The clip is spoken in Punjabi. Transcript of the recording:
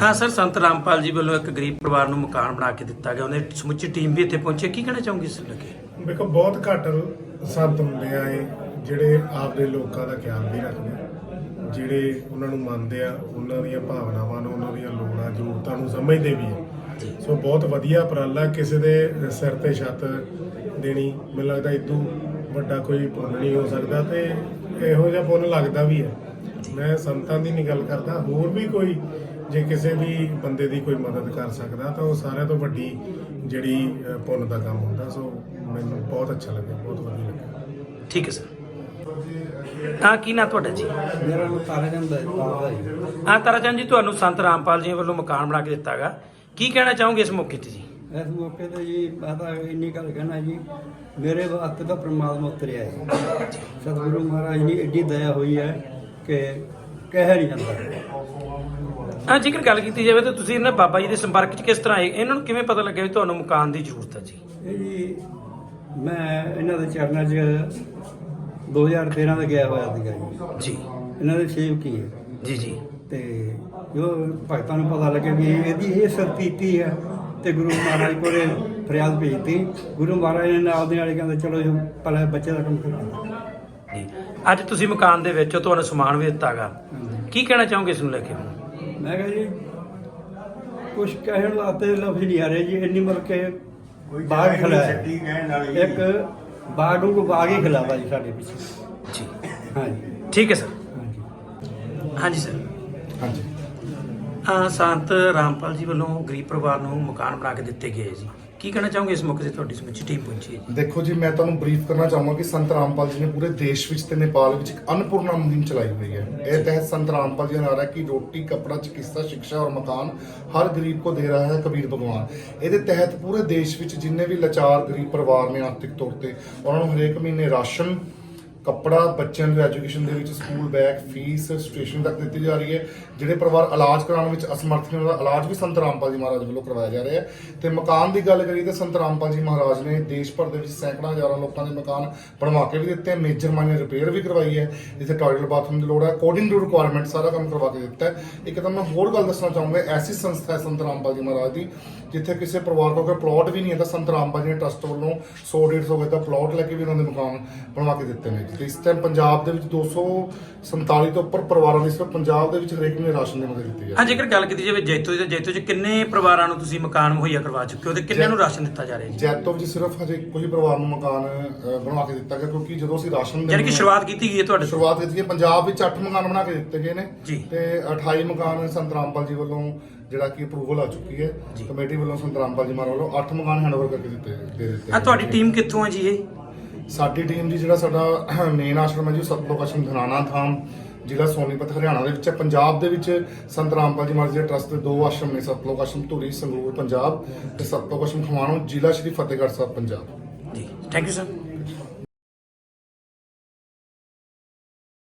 ਹਾਂ ਸਰ ਸੰਤ ਰਾਮਪਾਲ ਜੀ ਵੱਲੋਂ ਇੱਕ ਗਰੀਬ ਪਰਿਵਾਰ ਨੂੰ ਮਕਾਨ ਬਣਾ ਕੇ ਦਿੱਤਾ ਗਿਆ। ਉਹਨੇ ਸਮੁੱਚੀ ਟੀਮ ਵੀ ਇੱਥੇ ਪਹੁੰਚੀ। ਕੀ ਕਹਿਣਾ ਚਾਹੋਗੇ ਇਸ ਲੱਗੇ ਵੇਖੋ ਬਹੁਤ ਘੱਟ ਸੰਤ ਹੁੰਦੇ ਆ ਇਹ ਜਿਹੜੇ ਆਪਦੇ ਲੋਕਾਂ ਦਾ ਖਿਆਲ ਨਹੀਂ ਰੱਖਦੇ। ਜਿਹੜੇ ਉਹਨਾਂ ਨੂੰ ਮੰਨਦੇ ਆ ਉਹਨਾਂ ਦੀਆਂ ਭਾਵਨਾਵਾਂ ਨੂੰ ਉਹਨਾਂ ਦੀਆਂ ਲੋੜਾਂ ਜ਼ਰੂਰਤਾਂ ਨੂੰ ਸਮਝਦੇ ਵੀ ਆ। ਸੋ ਬਹੁਤ ਵਧੀਆ ਉਪਰਾਲਾ ਕਿਸੇ ਦੇ ਸਿਰ ਤੇ ਛੱਤ ਦੇਣੀ ਮੈਨੂੰ ਲੱਗਦਾ ਇਦੋਂ ਵੱਡਾ ਕੋਈ ਪੁੰਨ ਨਹੀਂ ਹੋ ਸਕਦਾ ਤੇ ਇਹੋ ਜਿਹਾ ਪੁੰਨ ਲੱਗਦਾ ਵੀ ਹੈ ਮੈਂ ਸੰਤਾਂ ਦੀ ਨਹੀਂ ਗੱਲ ਕਰਦਾ ਹੋਰ ਵੀ ਕੋਈ ਜੇ ਕਿਸੇ ਵੀ ਬੰਦੇ ਦੀ ਕੋਈ ਮਦਦ ਕਰ ਸਕਦਾ ਤਾਂ ਉਹ ਸਾਰਿਆਂ ਤੋਂ ਵੱਡੀ ਜਿਹੜੀ ਪੁੰਨ ਦਾ ਕੰਮ ਹੁੰਦਾ। ਸੋ ਮੈਨੂੰ ਬਹੁਤ ਅੱਛਾ ਲੱਗਿਆ ਬਹੁਤ ਵਧੀਆ ਲੱਗਿਆ। ਠੀਕ ਹੈ ਸਰ। ਹਾਂ ਕੀ ਨਾਂ ਤੁਹਾਡਾ ਜੀ? ਮੇਰਾ ਨਾਮ ਤਾਰਾ ਚੰਦ ਹੈ ਜੀ। ਹਾਂ ਤਾਰਾਚੰਦ ਜੀ ਤੁਹਾਨੂੰ ਸੰਤ ਰਾਮਪਾਲ ਜੀ ਵੱਲੋਂ ਮਕਾਨ ਬਣਾ ਕੇ ਦਿੱਤਾ ਗਾ। ਕੀ ਕਹਿਣਾ ਚਾਹੋਗੇ ਇਸ ਮੌਕੇ ਤੇ ਜੀ? ਇਸ ਮੌਕੇ ਤੇ ਜੀ ਮੈਂ ਤਾਂ ਇੰਨੀ ਗੱਲ ਕਹਿਣਾ ਜੀ ਮੇਰੇ ਵਾਸਤੇ ਤਾਂ ਪ੍ਰਮਾਤਮਾ ਉਤਰਿਆ ਹੈ ਸਤਿਗੁਰੂ ਮਹਾਰਾਜ ਦੀ ਏਡੀ ਦਇਆ ਹੋਈ ਹੈ ਕਿ ਕਹਿ ਨਹੀਂ ਜਾਂਦਾ। ਹਾਂ ਜੇਕਰ ਗੱਲ ਕੀਤੀ ਜਾਵੇ ਤਾਂ ਤੁਸੀਂ ਇਹਨਾਂ ਬਾਬਾ ਜੀ ਦੇ ਸੰਪਰਕ 'ਚ ਕਿਸ ਤਰ੍ਹਾਂ ਆਏ? ਇਹਨਾਂ ਨੂੰ ਕਿਵੇਂ ਪਤਾ ਲੱਗਿਆ ਵੀ ਤੁਹਾਨੂੰ ਮਕਾਨ ਦੀ ਜ਼ਰੂਰਤ ਹੈ ਜੀ? ਇਹ ਜੀ ਮੈਂ ਇਹਨਾਂ ਦੇ ਚਰਨਾਂ 'ਚ 2013 ਦਾ ਗਿਆ ਹੋਇਆ ਸੀਗਾ ਜੀ। ਜੀ। ਇਹਨਾਂ ਦੇ ਸੇਵ ਕੀ ਹੈ। ਜੀ ਜੀ। ਤੇ ਜੋ ਭਗਤਾਂ ਨੂੰ ਪਤਾ ਲੱਗਿਆ ਵੀ ਇਹਦੀ ਇਹ ਸਰਪੀਤੀ ਹੈ ਤੇ ਗੁਰੂ ਮਹਾਰਾਜ ਕੋਲੇ ਫਰਿਆਦ ਭੇਜਤੀ। ਗੁਰੂ ਮਹਾਰਾਜ ਨੇ ਨਾਲ ਦੇ ਨਾਲ ਹੀ ਕਹਿੰਦੇ ਚਲੋ ਜੀ ਪਹਿਲਾਂ ਬੱਚੇ ਦਾ ਕੰਮ ਕਰੋ ਜੀ। ਅੱਜ ਤੁਸੀਂ ਮਕਾਨ ਦੇ ਵਿੱਚ ਤੁਹਾਨੂੰ ਸਮਾਨ ਵੀ ਦਿੱਤਾ ਗਾ ਕੀ ਕਹਿਣਾ ਚਾਹੋਗੇ ਇਸ ਨੂੰ ਲੈ ਕੇ? ਮੈਂ ਕਿਹਾ ਜੀ ਕੁਝ ਕਹਿਣ ਵਾਸਤੇ ਲਫ਼ਜ਼ ਨਹੀਂ ਆ ਰਹੇ ਜੀ ਇੰਨੀ ਮਰ ਕੇ ਬਾਗ ਖਿਲਾਇਆ। ਇੱਕ ਬਾਗ ਨੂੰ ਬਾਗ ਹੀ ਖਿਲਾਵਾ ਜੀ ਸਾਡੇ ਪਿੱਛੇ। ਜੀ। ਹਾਂਜੀ। ਠੀਕ ਹੈ ਸਰ। ਹਾਂਜੀ ਸਰ। ਹਾਂਜੀ। ਹਾਂ ਸੰਤ ਰਾਮਪਾਲ ਜੀ ਵੱਲੋਂ ਗਰੀਬ ਪਰਿਵਾਰ ਨੂੰ ਮਕਾਨ ਬਣਾ ਕੇ ਦਿੱਤੇ ਗਏ ਜੀ। ਕੀ ਕਹਿਣਾ ਚਾਹੋਗੇ ਇਸ ਮੌਕੇ ਤੇ ਤੁਹਾਡੀ ਸਮੁੱਚੀ ਟੀਮ ਪਹੁੰਚੀ ਹੈ ਜੀ? ਦੇਖੋ ਜੀ, ਮੈਂ ਤੁਹਾਨੂੰ ਬਰੀਫ ਕਰਨਾ ਚਾਹਾਂਗਾ ਕਿ ਸੰਤ ਰਾਮਪਾਲ ਜੀ ਨੇ ਪੂਰੇ ਦੇਸ਼ ਵਿੱਚ ਤੇ ਨੇਪਾਲ ਵਿੱਚ ਇੱਕ ਅਨਪੂਰਨਾ ਮੁਹਿੰਮ ਚਲਾਈ ਹੋਈ ਹੈ। ਇਹ ਤਹਿਤ ਸੰਤ ਰਾਮਪਾਲ ਜੀ ਦਾ ਨਾਰਾ ਕਿ ਰੋਟੀ, ਕਪੜਾ, ਚਿਕਿਤਸਾ, ਸਿੱਖਿਆ ਔਰ ਮਕਾਨ ਹਰ ਗਰੀਬ ਕੋ ਦੇ ਰਹਾ ਹੈ ਕਬੀਰ ਭਗਵਾਨ। ਇਹਦੇ ਤਹਿਤ ਪੂਰੇ ਦੇਸ਼ ਵਿੱਚ ਜਿੰਨੇ ਵੀ ਲਾਚਾਰ ਗਰੀਬ ਪਰਿਵਾਰ ਨੇ ਆਰਥਿਕ ਤੌਰ ਤੇ, ਉਹਨਾਂ ਨੂੰ ਹਰੇਕ ਮਹੀਨੇ ਰਾਸ਼ਨ ਕੱਪੜਾ ਬੱਚਿਆਂ ਦੀ ਐਜੂਕੇਸ਼ਨ ਦੇ ਵਿੱਚ ਸਕੂਲ ਬੈਗ ਫੀਸ ਸਟੇਸ਼ਨ ਤੱਕ ਦਿੱਤੀ ਜਾ ਰਹੀ ਹੈ, ਜਿਹੜੇ ਪਰਿਵਾਰ ਇਲਾਜ ਕਰਾਉਣ ਵਿੱਚ ਅਸਮਰਥ ਨੇ, ਉਹਨਾਂ ਦਾ ਇਲਾਜ ਵੀ ਸੰਤ ਰਾਮਪਾਲ ਜੀ ਮਹਾਰਾਜ ਵੱਲੋਂ ਕਰਵਾਇਆ ਜਾ ਰਿਹਾ ਹੈ। ਤੇ ਮਕਾਨ ਦੀ ਗੱਲ ਕਰੀਏ ਤਾਂ ਸੰਤ ਰਾਮਪਾਲ ਜੀ ਮਹਾਰਾਜ ਨੇ ਦੇਸ਼ ਭਰ ਦੇ ਵਿੱਚ ਸੈਂਕੜਾਂ ਹਜ਼ਾਰਾਂ ਲੋਕਾਂ ਦੇ ਮਕਾਨ ਬਣਵਾ ਕੇ ਵੀ ਦਿੱਤੇ ਮੇਜਰ ਮਾਈਨਰ ਰਿਪੇਅਰ ਵੀ ਕਰਵਾਈ ਹੈ, ਜਿੱਥੇ ਟਾਇਲਟ ਬਾਥਰੂਮ ਦੀ ਲੋੜ ਹੈ ਅਕੋਰਡਿੰਗ ਟੂ ਰਿਕੁਆਇਰਮੈਂਟ ਸਾਰਾ ਕੰਮ ਕਰਵਾ ਕੇ ਦਿੱਤਾ ਹੈ। ਇੱਕ ਤਾਂ ਮੈਂ ਹੋਰ ਗੱਲ ਦੱਸਣਾ ਚਾਹੂੰਗਾ, ਐਸੀ ਸੰਸਥਾ ਹੈ ਸੰਤ ਰਾਮਪਾਲ ਜੀ ਮਹਾਰਾਜ ਦੀ, ਜਿੱਥੇ ਕਿਸੇ ਪਰਿਵਾਰ ਕੋਲ ਕੋਈ ਪਲਾਟ ਵੀ ਨਹੀਂ ਹੈ ਤਾਂ ਸੰਤ ਰਾਮਪਾਲ ਜੀ ਨੇ ਟਰਸਟ ਵੱਲੋਂ 100 150 ਗਜ ਦਾ ਪਲਾਟ ਲੈ ਕੇ ਵੀ ਉਹਨਾਂ ਦੇ ਮਕਾਨ ਬਣਵਾ ਕੇ ਦਿੱਤੇ ਨੇ। ਇਸ ਟਾਈਮ ਪੰਜਾਬ ਦੇ ਵਿੱਚ 247 ਤੋਂ ਉੱਪਰ ਪਰਿਵਾਰਾਂ ਦੀ ਸਿਰਫ ਪੰਜਾਬ ਦੇ ਵਿੱਚ ਹਰੇਕ ਨੂੰ ਰਾਸ਼ਨ ਦੀ ਮਦਦ ਦਿੱਤੀ ਹੈ। ਹਾਂ ਜੇਕਰ ਗੱਲ ਕੀਤੀ ਜਾਵੇ ਜੈਤੋ ਦੀ ਤਾਂ ਜੈਤੋ 'ਚ ਕਿੰਨੇ ਪਰਿਵਾਰਾਂ ਨੂੰ ਤੁਸੀਂ ਮਕਾਨ ਮੁਹੱਈਆ ਕਰਵਾ ਚੁੱਕੇ ਹੋ ਤੇ ਕਿੰਨਿਆਂ ਨੂੰ ਰਾਸ਼ਨ ਦਿੱਤਾ ਜਾ ਰਿਹਾ ਜੀ? ਜੈਤੋ ਵਿੱਚ ਸਿਰਫ ਹਜੇ ਕੋਈ ਪਰਿਵਾਰ ਨੂੰ ਮਕਾਨ ਬਣਵਾ ਕੇ ਦਿੱਤਾ ਗਿਆ ਕਿਉਂਕਿ ਜਦੋਂ ਅਸੀਂ ਰਾਸ਼ਨ ਯਾਨੀ ਕਿ ਸ਼ੁਰੂਆਤ ਕੀਤੀ ਗਈ ਹੈ ਤੁਹਾਡੇ ਤੋਂ? ਸ਼ੁਰੂਆਤ ਕੀਤੀ ਹੈ। ਪੰਜਾਬ ਵਿੱਚ 8 ਮਕਾਨ ਬਣਾ ਕੇ ਦਿੱਤੇ ਗਏ ਨੇ ਜੀ। ਤੇ 28 ਮਕਾਨ ਸੰਤ ਰਾਮਪਾਲ ਜੀ ਵੱਲੋਂ ਜਿਹੜਾ ਕਿ ਅਪਰੂਵਲ ਆ ਚੁੱਕੀ ਹੈ। ਕਮੇਟੀ ਵੱਲੋਂ ਸੰਤ ਰਾਮਪਾਲ ਜੀ ਮਹਾਰਾਜ ਵੱਲੋਂ 8 ਮਕਾਨ ਹੈਂਡਓਵਰ ਕਰਕੇ ਦਿੱਤੇ ਦੇ ਦਿੱਤੇ ਹਾਂ ਤੁਹਾਡੀ ਟੀਮ ਕਿੱਥੋਂ ਹੈ ਜੀ ਇਹ? ਸਾਡੀ ਟੀਮ ਜੀ ਜਿਹੜਾ ਸਾਡਾ ਮੇਨ ਆਸ਼ਰਮ ਹੈ ਜੀ ਸਤਲੋਕ ਆਸ਼ਰਮ ਧਨਾਨਾ ਥਾਮ ਜ਼ਿਲ੍ਹਾ ਸੋਨੀਪਤ, ਹਰਿਆਣਾ ਦੇ ਵਿੱਚ ਹੈ। ਪੰਜਾਬ ਦੇ ਵਿੱਚ ਸੰਤ ਰਾਮਪਾਲ ਜੀ ਮਹਾਰਾਜ ਦੇ ਟਰਸਟ ਦੇ ਦੋ ਆਸ਼ਰਮ ਨੇ ਸਤਲੋਕ ਆਸ਼ਰਮ ਧੂਰੀ, ਸੰਗਰੂਰ, ਪੰਜਾਬ ਤੇ ਸਤਲੋਕ ਆਸ਼ਰਮ ਖਮਾਣੋ ਜ਼ਿਲ੍ਹਾ ਸ਼੍ਰੀ ਫਤਿਹਗੜ੍ਹ ਸਾਹਿਬ, ਪੰਜਾਬ। ਜੀ। Thank you sir